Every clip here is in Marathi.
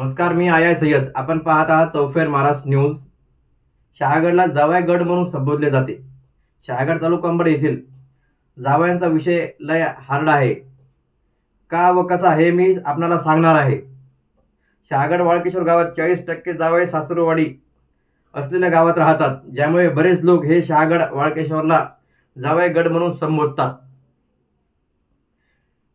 नमस्कार मी आय आय सय्यद. आपण पाहत आहात चौफेर महाराष्ट्र न्यूज. शहागडला जावाय गड म्हणून संबोधले जाते. शहागड तालुका येथील जावयांचा विषय लय हार्ड आहे. का व कसा हे मी आपणाला सांगणार आहे. शहागड वाळकेश्वर गावात चाळीस टक्के जावय सासुरवाडी असलेल्या गावात राहतात. ज्यामुळे बरेच लोक हे शहागड वाळकेश्वरला जावय गड म्हणून संबोधतात.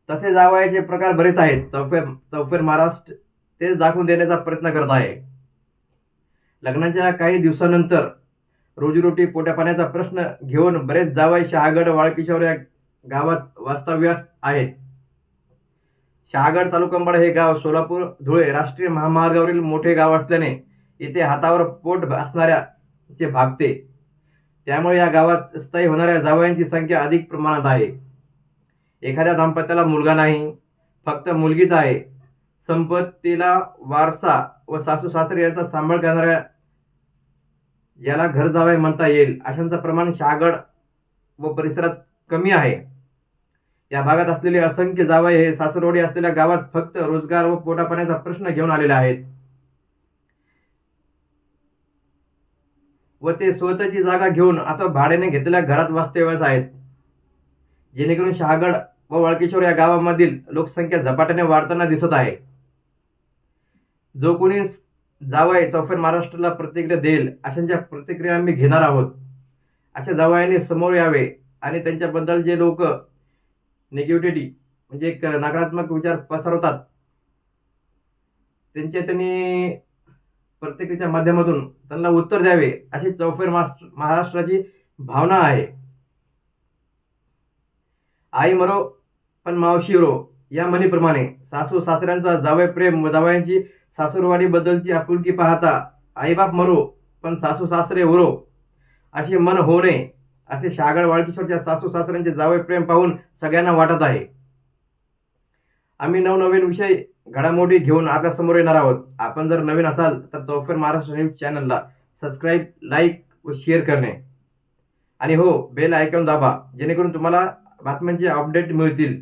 तसे जावयाचे प्रकार बरेच आहेत. चौफेर चौफेर महाराष्ट्र तेच दाखवून देण्याचा प्रयत्न करत आहे. लग्नाच्या काही दिवसानंतर रोजीरोटी पोट्यापाण्याचा प्रश्न घेऊन बरेच जावई शहागड वाळकीशोर या गावात वास्तव्यास आहेत. शहागड तालुकांबाड हे गाव सोलापूर धुळे राष्ट्रीय महामार्गावरील मोठे गाव असल्याने येथे हातावर पोट असणाऱ्याचे भागते त्यामुळे या गावात स्थायी होणाऱ्या जावयांची संख्या अधिक प्रमाणात आहे. एखाद्या दाम्पत्याला मुलगा नाही फक्त मुलगीच आहे. संपत्तीला वारसा व सासू सासरे यांचा सांभाळ करणाऱ्या ज्याला घर जावई म्हणता येईल. अशांचं प्रमाण शहागड व परिसरात कमी आहे. या भागात असलेले असंख्य जावई हे सासरोडी असलेल्या गावात फक्त रोजगार व पोटापाण्याचा प्रश्न घेऊन आलेले आहेत. व ते स्वतःची जागा घेऊन अथवा भाड्याने घेतलेल्या घरात वास्तव्यास आहेत. जेणेकरून शहागड व वळकेश्वर या गावामधील लोकसंख्या झपाट्याने वाढताना दिसत आहे. जो कोणी जावाय चौफेर महाराष्ट्राला प्रतिक्रिया देईल अशांच्या प्रतिक्रिया आम्ही घेणार आहोत. अशा जावायाने समोर यावे आणि त्यांच्याबद्दल जे लोक निगेटिव्हिटी म्हणजे एक नकारात्मक विचार पसरवतात त्यांच्या त्यांनी प्रतिक्रियेच्या माध्यमातून त्यांना उत्तर द्यावे अशी चौफेर महाराष्ट्राची भावना आहे. आई मरो पण मावशी रो या म्हणीप्रमाणे सासू सासऱ्यांचा जावय प्रेम व जावयांची सासूरवाडी बद्दलची आपुलकी पाहता आईबाप मरो पण सासू सासरे उरो. असे मन होऊ नये असे शागळ वाळकीश्वरच्या सासू सासऱ्यांचे जावे प्रेम पाहून सगळ्यांना वाटत आहे. आम्ही नवनवीन विषय घडामोडी घेऊन आपल्यासमोर येणार आहोत. आपण जर नवीन असाल तर चौफेर महाराष्ट्र न्यूज चॅनलला सबस्क्राईब लाईक व शेअर करणे. आणि हो बेल आयकॉन दाबा जेणेकरून तुम्हाला बातम्यांचे अपडेट मिळतील.